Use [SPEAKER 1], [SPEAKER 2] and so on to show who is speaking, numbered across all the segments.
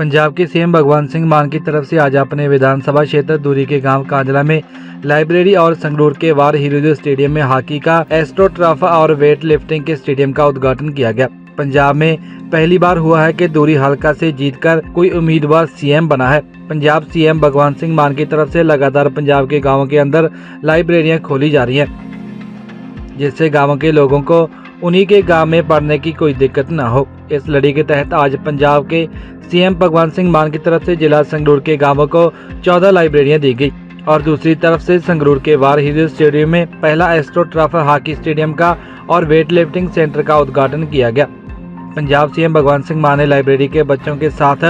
[SPEAKER 1] पंजाब के सीएम भगवंत सिंह मान की तरफ़ से आज अपने विधानसभा क्षेत्र दूरी के गाँव कांजला में लाइब्रेरी और संगरूर के वार हीरोज स्टेडियम में हॉकी का एस्ट्रोट्रफ और वेट लिफ्टिंग के स्टेडियम का उद्घाटन किया गया। पंजाब में पहली बार हुआ है कि दूरी हल्का से जीतकर कोई उम्मीदवार सीएम बना है। पंजाब सीएम भगवान सिंह मान की तरफ़ से लगातार पंजाब के गाँवों के अंदर लाइब्रेरियाँ खोली जा रही हैं, जिससे गाँवों के लोगों को उन्हीं के गाँव में पढ़ने की कोई दिक्कत न हो। इस लड़ी के तहत आज पंजाब के सीएम भगवंत सिंह मान की तरफ़ से जिला संगरूर के गाँवों को 14 लाइब्रेरियाँ दी गई और दूसरी तरफ़ से संगरूर के वार हीरो स्टेडियम में पहला एस्ट्रो ट्रफ हॉकी स्टेडियम का और वेट लिफ्टिंग सेंटर का उद्घाटन किया गया। पंजाब सीएम भगवंत सिंह मान ने लाइब्रेरी के बच्चों के साथ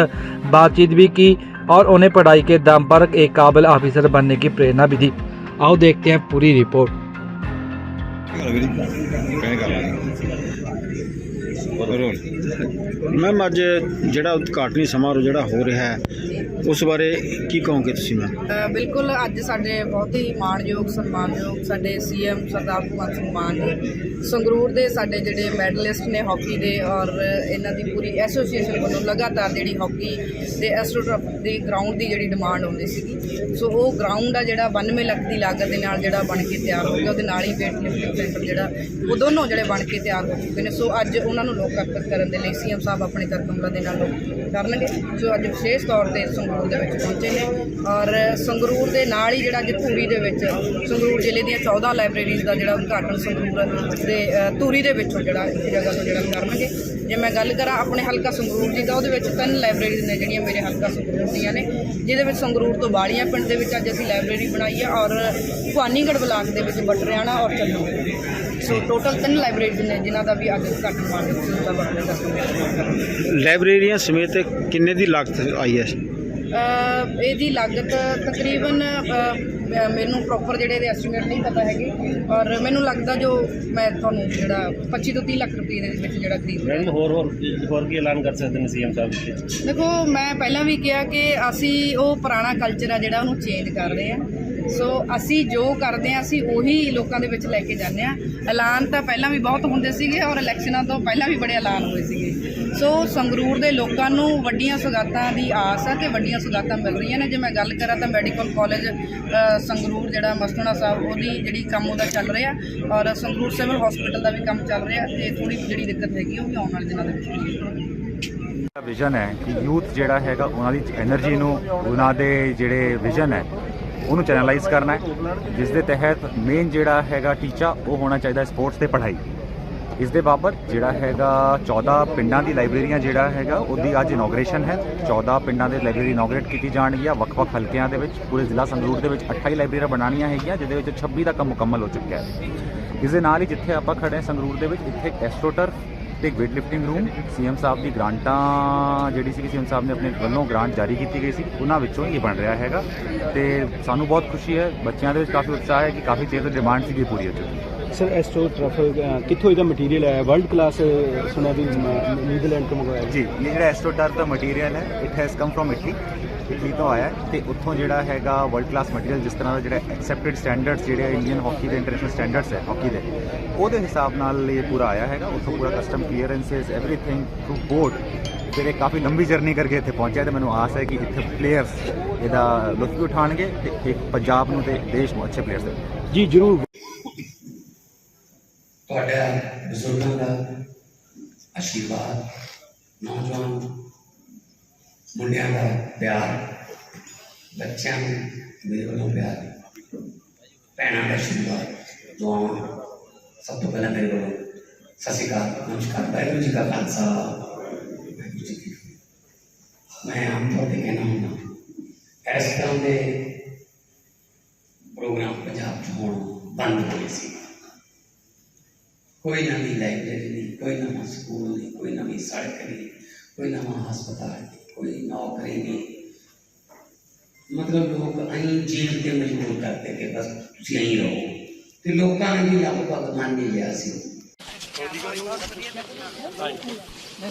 [SPEAKER 1] बातचीत भी की और उन्हें पढ़ाई के दम पर एक काबिल ऑफिसर बनने की प्रेरणा भी दी। आओ देखते हैं पूरी रिपोर्ट।
[SPEAKER 2] ਗੱਲ ਵੀਰੀ ਕਹਿ ਕਰ ਲਾਂਗੇ ਬਰੋਲ
[SPEAKER 3] ਮੈਮ ਅੱਜ ਜਿਹੜਾ ਉਦਘਾਟਨੀ ਸਮਾਰੋਹ ਜਿਹੜਾ ਹੋ ਰਿਹਾ ਹੈ ਉਸ ਬਾਰੇ ਕੀ ਕਹੋਗੇ ਤੁਸੀਂ ਮੈਮ?
[SPEAKER 4] ਅ, ਬਿਲਕੁਲ ਅੱਜ ਸਾਡੇ ਬਹੁਤ ਹੀ ਮਾਣਯੋਗ ਸਨਮਾਨਯੋਗ ਸਾਡੇ ਸੀਐਮ ਸਰਦਾਰ ਭਗਵੰਤ ਸਿੰਘ ਮਾਨ ਜੀ ਸੰਗਰੂਰ ਦੇ ਸਾਡੇ ਜਿਹੜੇ ਮੈਡਲਿਸਟ ਨੇ ਹਾਕੀ ਦੇ ਔਰ ਇਹਨਾਂ ਦੀ ਪੂਰੀ ਐਸੋਸੀਏਸ਼ਨ ਵੱਲੋਂ ਲਗਾਤਾਰ ਜਿਹੜੀ ਹਾਕੀ ਦੇ ਐਸਟ੍ਰੋਟਰਫ ਦੀ ਗਰਾਊਂਡ ਦੀ ਜਿਹੜੀ ਡਿਮਾਂਡ ਆਉਂਦੀ ਸੀਗੀ। ਸੋ ਉਹ ਗਰਾਊਂਡ ਆ ਜਿਹੜਾ 92 ਲੱਖ ਦੀ ਲਾਗਤ ਦੇ ਨਾਲ ਜਿਹੜਾ ਬਣ ਕੇ ਤਿਆਰ ਹੋ ਗਿਆ ਉਹਦੇ ਨਾਲ ਹੀ ਵੇਟ ਲਿਫਟਿੰਗ ਸੈਂਟਰ ਜਿਹੜਾ ਉਹ ਦੋਨੋਂ ਜਿਹੜੇ ਬਣ ਕੇ ਤਿਆਰ ਹੋ ਚੁੱਕੇ ਨੇ। ਸੋ ਅੱਜ ਉਹਨਾਂ ਨੂੰ ਲੋਕ ਅਰਪਿਤ ਕਰਨ ਦੇ ਲਈ ਸੀਐਮ ਸਾਹਿਬ ਆਪਣੇ ਕਰਕਮਲਾ ਦੇ ਨਾਲ ਲੋਕ ਕਰਨਗੇ। ਸੋ ਅੱਜ ਵਿਸ਼ੇਸ਼ ਤੌਰ ਤੇ ਸੰਗਰੂਰ ਦੇ ਵਿੱਚ ਪਹੁੰਚੇ ਨੇ ਔਰ ਸੰਗਰੂਰ ਦੇ ਨਾਲ ਹੀ ਜਿਹੜਾ ਅੱਜ ਧੂਰੀ ਦੇ ਵਿੱਚ ਸੰਗਰੂਰ ਜ਼ਿਲ੍ਹੇ ਦੀਆਂ 14 ਲਾਇਬ੍ਰੇਰੀਜ਼ ਦਾ ਜਿਹੜਾ ਉਦਘਾਟਨ ਸੰਗਰੂਰ ਦੇ ਧੂਰੀ ਦੇ ਵਿੱਚੋਂ ਜਿਹੜਾ ਇੱਕ ਜਗ੍ਹਾ ਤੋਂ ਜਿਹੜਾ ਕਰਨਗੇ। ਜੇ ਮੈਂ ਗੱਲ ਕਰਾਂ ਆਪਣੇ ਹਲਕਾ ਸੰਗਰੂਰ ਦੀ, ਤਾਂ ਉਹਦੇ ਵਿੱਚ ਤਿੰਨ ਲਾਇਬ੍ਰੇਰੀਜ਼ ਨੇ ਜਿਹੜੀਆਂ ਮੇਰੇ ਹਲਕਾ ਸੰਗਰੂਰ ਦੀਆਂ ਨੇ, ਜਿਹਦੇ ਵਿੱਚ ਸੰਗਰੂਰ ਤੋਂ ਬਾਲੀਆਂ ਪਿੰਡ ਦੇ ਵਿੱਚ ਅੱਜ ਅਸੀਂ ਲਾਇਬ੍ਰੇਰੀ ਬਣਾਈ ਹੈ ਔਰ ਭਵਾਨੀਗੜ੍ਹ ਬਲਾਕ ਦੇ ਵਿੱਚ ਬਟਰਿਆਣਾ ਔਰ ਚੰਨੂ ਸੋ ਟੋਟਲ ਤਿੰਨ ਲਾਇਬ੍ਰੇਰੀਜ਼ ਨੇ ਜਿਨ੍ਹਾਂ ਦਾ ਵੀ ਅੱਜ ਉਦਘਾਟਨ ਮਾਨਯੋਗ ਸਿੰਘ
[SPEAKER 3] ਲਾਇਬ੍ਰੇਰੀਆਂ ਸਮੇਤ ਕਿੰਨੇ ਦੀ ਲਾਗਤ ਆਈ ਹੈ?
[SPEAKER 4] ਇਹਦੀ ਲਾਗਤ ਤਕਰੀਬਨ ਮੈਨੂੰ ਪ੍ਰੋਪਰ ਜਿਹੜੇ ਇਹਦੇ ਐਸਟੀਮੇਟ ਨਹੀਂ ਪਤਾ ਹੈਗੇ। ਔਰ ਮੈਨੂੰ ਲੱਗਦਾ ਜੋ ਮੈਂ ਤੁਹਾਨੂੰ ਜਿਹੜਾ 25 ਤੋਂ 30 ਲੱਖ ਰੁਪਏ ਦੇ ਵਿੱਚ ਜਿਹੜਾ ਖਰੀਦ
[SPEAKER 5] ਮੈਡਮ ਹੋਰ ਹੋਰ ਹੋਰ ਕੀ ਐਲਾਨ ਕਰ ਸਕਦੇ ਨੇ ਸੀਐਮ ਸਾਹਿਬ
[SPEAKER 4] ਦੇਖੋ ਮੈਂ ਪਹਿਲਾਂ ਵੀ ਕਿਹਾ ਕਿ ਅਸੀਂ ਉਹ ਪੁਰਾਣਾ ਕਲਚਰ ਆ ਜਿਹੜਾ ਉਹਨੂੰ ਚੇਂਜ ਕਰ ਰਹੇ ਆ ਸੋ ਅਸੀਂ ਜੋ ਕਰਦੇ ਆ ਅਸੀਂ ਉਹੀ ਲੋਕਾਂ ਦੇ ਵਿੱਚ ਲੈ ਕੇ ਜਾਂਦੇ ਆ ਐਲਾਨ ਤਾਂ ਪਹਿਲਾਂ ਵੀ ਬਹੁਤ ਹੁੰਦੇ ਸੀਗੇ ਔਰ ਇਲੈਕਸ਼ਨਾਂ ਤੋਂ ਪਹਿਲਾਂ ਵੀ ਬੜੇ ਐਲਾਨ ਹੋਏ ਸੀਗੇ। ਸੋ ਸੰਗਰੂਰ ਦੇ ਲੋਕਾਂ ਨੂੰ ਵੱਡੀਆਂ ਸੁਗਾਤਾਂ ਦੀ ਆਸ ਹੈ ਤੇ ਵੱਡੀਆਂ ਸੁਗਾਤਾਂ ਮਿਲ ਰਹੀਆਂ ਨੇ। ਜੇ ਮੈਂ ਗੱਲ ਕਰਾਂ ਤਾਂ ਮੈਡੀਕਲ ਕਾਲਜ ਸੰਗਰੂਰ ਜਿਹੜਾ ਮਸਤਣਾ ਸਾਹਿਬ, ਉਹਦੀ ਜਿਹੜੀ ਕੰਮ ਉਹਦਾ ਚੱਲ ਰਿਹਾ। ਔਰ ਸੰਗਰੂਰ ਸਿਵਲ ਹਸਪੀਟਲ ਦਾ ਵੀ ਕੰਮ ਚੱਲ ਰਿਹਾ ਤੇ ਥੋੜੀ ਜਿਹੜੀ ਦਿੱਕਤ ਹੈਗੀ ਉਹ ਵੀ ਆਉਣ ਵਾਲੇ ਦਿਨਾਂ ਦੇ ਵਿੱਚ
[SPEAKER 6] ਵਿਜ਼ਨ ਹੈ ਕਿ ਯੂਥ ਜਿਹੜਾ ਹੈਗਾ, ਉਹਨਾਂ ਦੀ એનર્ਜੀ ਨੂੰ, ਉਹਨਾਂ ਦੇ ਜਿਹੜੇ ਵਿਜ਼ਨ ਹੈ, ਉਹਨੂੰ ਚੈਨਲਾਈਜ਼ ਕਰਨਾ ਹੈ। ਜਿਸ ਦੇ ਤਹਿਤ ਮੇਨ ਜਿਹੜਾ ਹੈਗਾ ਟੀਚਾ ਉਹ ਹੋਣਾ ਚਾਹੀਦਾ ਸਪੋਰਟਸ ਤੇ ਪੜ੍ਹਾਈ। ਇਸ ਦੇ ਬਾਬਤ ਜਿਹੜਾ ਹੈਗਾ 14 ਪਿੰਡਾਂ ਦੀ ਲਾਇਬ੍ਰੇਰੀਆਂ ਜਿਹੜਾ ਹੈਗਾ, ਉਹਦੀ ਅੱਜ ਇਨੋਗ੍ਰੇਸ਼ਨ ਹੈ। 14 ਪਿੰਡਾਂ ਦੇ ਲਾਇਬ੍ਰੇਰੀ ਇਨੋਗ੍ਰੇਟ ਕੀਤੀ ਜਾਣਗੀਆਂ ਵੱਖ-ਵੱਖ ਹਲਕਿਆਂ ਦੇ ਵਿੱਚ, ਪੂਰੇ ਜ਼ਿਲ੍ਹਾ ਸੰਗਰੂਰ ਦੇ ਵਿੱਚ 28 ਲਾਇਬ੍ਰੇਰੀਆਂ ਬਣਾਉਣੀਆਂ ਹੈਗੀਆਂ, ਜਿਹਦੇ ਵਿੱਚ 26 ਦਾ ਕੰਮ ਮੁਕੰਮਲ ਹੋ ਚੁੱਕਿਆ ਹੈ। ਇਸ ਦੇ ਨਾਲ ਹੀ ਜਿੱਥੇ ਆਪਾਂ ਖੜੇ ਹਾਂ ਸੰਗਰੂਰ ਦੇ ਵਿੱਚ, ਇੱਥੇ ਇੱਕ ਐਸਟ੍ਰੋਟਰ ਤੇ ਇੱਕ ਵੇਟ ਲਿਫਟਿੰਗ ਰੂਮ ਸੀਐਮ ਸਾਹਿਬ ਦੀ ਗ੍ਰਾਂਟਾਂ ਜਿਹੜੀ ਸੀ ਸੀਐਮ ਸਾਹਿਬ ਨੇ ਆਪਣੇ ਵੱਲੋਂ ਗ੍ਰਾਂਟ ਜਾਰੀ ਕੀਤੀ ਗਈ ਸੀ, ਉਹਨਾਂ ਵਿੱਚੋਂ ਹੀ ਇਹ ਬਣ ਰਿਹਾ ਹੈਗਾ। ਤੇ ਸਾਨੂੰ ਬਹੁਤ ਖੁਸ਼ੀ ਹੈ, ਬੱਚਿਆਂ ਦੇ ਵਿੱਚ ਕਾਫੀ ਉਤਸ਼ਾਹ ਹੈ ਕਿ ਕਾਫੀ ਚਿਰ ਤੋਂ ਡਿਮਾਂਡ ਸੀਗੀ ਪੂਰੀ ਹੋ ਚੁੱਕੀ ਹੈ।
[SPEAKER 7] ਸਰ ਐਸਟ੍ਰੋ ਟਰਫਲ ਕਿੱਥੋਂ ਇਹਦਾ ਮਟੀਰੀਅਲ ਆਇਆ? ਵਰਲਡ ਕਲਾਸ ਸੁਣਿਆ ਵੀ ਨੀਦਰਲੈਂਡ ਤੋਂ ਮੰਗਵਾਇਆ
[SPEAKER 6] ਜੀ। ਇਹ ਜਿਹੜਾ ਐਸਟ੍ਰੋਟਰ ਦਾ ਮਟੀਰੀਅਲ ਹੈ it has come from Italy Italy ਤੋਂ ਆਇਆ ਤੇ ਉੱਥੋਂ ਜਿਹੜਾ ਹੈਗਾ ਵਰਲਡ ਕਲਾਸ ਮਟੀਰੀਅਲ ਜਿਸ ਤਰ੍ਹਾਂ ਦਾ ਜਿਹੜਾ ਐਕਸੈਪਟਡ ਸਟੈਂਡਰਡਸ ਜਿਹੜੇ ਇੰਡੀਅਨ ਹਾਕੀ ਦੇ ਇੰਟਰਨੈਸ਼ਨਲ ਸਟੈਂਡਰਡਸ ਹੈ ਹਾਕੀ ਦੇ ਉਹਦੇ ਹਿਸਾਬ ਨਾਲ ਇਹ ਪੂਰਾ ਆਇਆ ਹੈਗਾ ਉੱਥੋਂ ਪੂਰਾ custom clearances everything through board ਫਿਰ ਇਹ ਕਾਫੀ ਲੰਬੀ ਜਰਨੀ ਕਰਕੇ ਇੱਥੇ ਪਹੁੰਚਿਆ ਤੇ ਮੈਨੂੰ ਆਸ ਹੈ ਕਿ ਇੱਥੇ ਪਲੇਅਰਸ ਇਹਦਾ ਲੁਤਫ ਉਠਾਣਗੇ ਤੇ ਪੰਜਾਬ ਨੂੰ ਤੇ ਦੇਸ਼ ਨੂੰ ਅੱਛੇ ਪਲੇਅਰਸ
[SPEAKER 7] ਜੀ ਜਰੂਰ।
[SPEAKER 8] ਬਜ਼ੁਰਗਾਂ ਦਾ ਆਸ਼ੀਰਵਾਦ ਨੌਜਵਾਨ ਮੁੰਡਿਆਂ ਦਾ ਪਿਆਰ ਬੱਚਿਆਂ ਨੂੰ ਮੇਰੇ ਵੱਲੋਂ ਪਿਆਰ ਭੈਣਾਂ ਦਾ ਆਸ਼ੀਰਵਾਦ ਦੁਆਵਾਂ ਸਭ ਤੋਂ ਪਹਿਲਾਂ ਮੇਰੇ ਵੱਲੋਂ ਸਤਿ ਸ਼੍ਰੀ ਅਕਾਲ ਨਮਸਕਾਰ ਵਾਹਿਗੁਰੂ ਜੀ ਕਾ ਖਾਲਸਾ ਵਾਹਿਗੁਰੂ ਜੀ ਕੀ ਫਤਿਹ ਮੈਂ ਆਮ ਤੌਰ ਤੇ ਕਹਿਣਾ ਹੁੰਦਾ ਇਸ ਤਰ੍ਹਾਂ ਦੇ ਪ੍ਰੋਗਰਾਮ ਪੰਜਾਬ 'ਚ ਹੋਣ ਬੰਦ ਹੋਏ ਸੀ ਕੋਈ ਨਵੀਂ ਲਾਇਬ੍ਰੇਰੀ ਨਹੀਂ ਕੋਈ ਨਵਾਂ ਸਕੂਲ ਨਹੀਂ ਕੋਈ ਨਵੀਂ ਸੜਕ ਨਹੀਂ ਕੋਈ ਨਵਾਂ ਹਸਪਤਾਲ ਨਹੀਂ ਕੋਈ ਨੌਕਰੀ ਨਹੀਂ। ਮਤਲਬ ਲੋਕ ਅਹੀਂ ਜੀਣ ਤੇ ਮਜਬੂਰ ਕਰਦੇ ਕਿ ਬਸ ਤੁਸੀਂ ਅਹੀਂ ਰਹੋ। ਤੇ ਲੋਕਾਂ ਨੇ ਵੀ ਲਗਭਗ ਮੰਨ ਲਿਆ ਸੀ। ਮੈਂ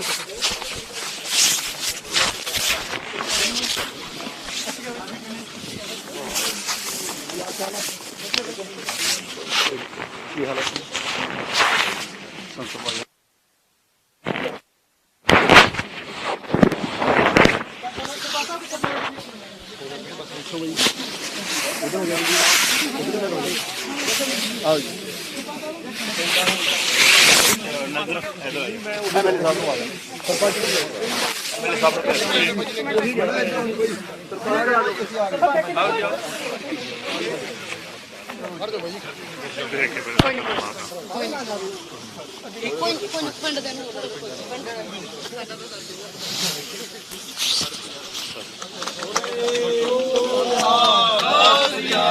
[SPEAKER 8] ਕੀ ਹਾਲ ਹੈ ਸੰਸਦ ਨਗਰ ਹੈਲੋ ਮੈਂ ਮੇਰੇ ਸਾਹਿਬ ਨੂੰ ਆ ਗਿਆ ਸਰਪੰਚ ਮੇਰੇ ਸਾਹਿਬ ਨੂੰ ਸਰਪੰਚ ਆਓ ਜਾਓ ਹਰ ਦੋ ਭਾਈ ਦੇਖ ਕੇ ਪਹਿਲਾਂ ਕੋਈ ਨਾ ਕੋਈ ਕੋਈ ਪਿੰਡ ਦੇ ਨੂੰ ਪਿੰਡ ਦੇ ਨੂੰ ਓਏ ਓ ਆਸੀਆ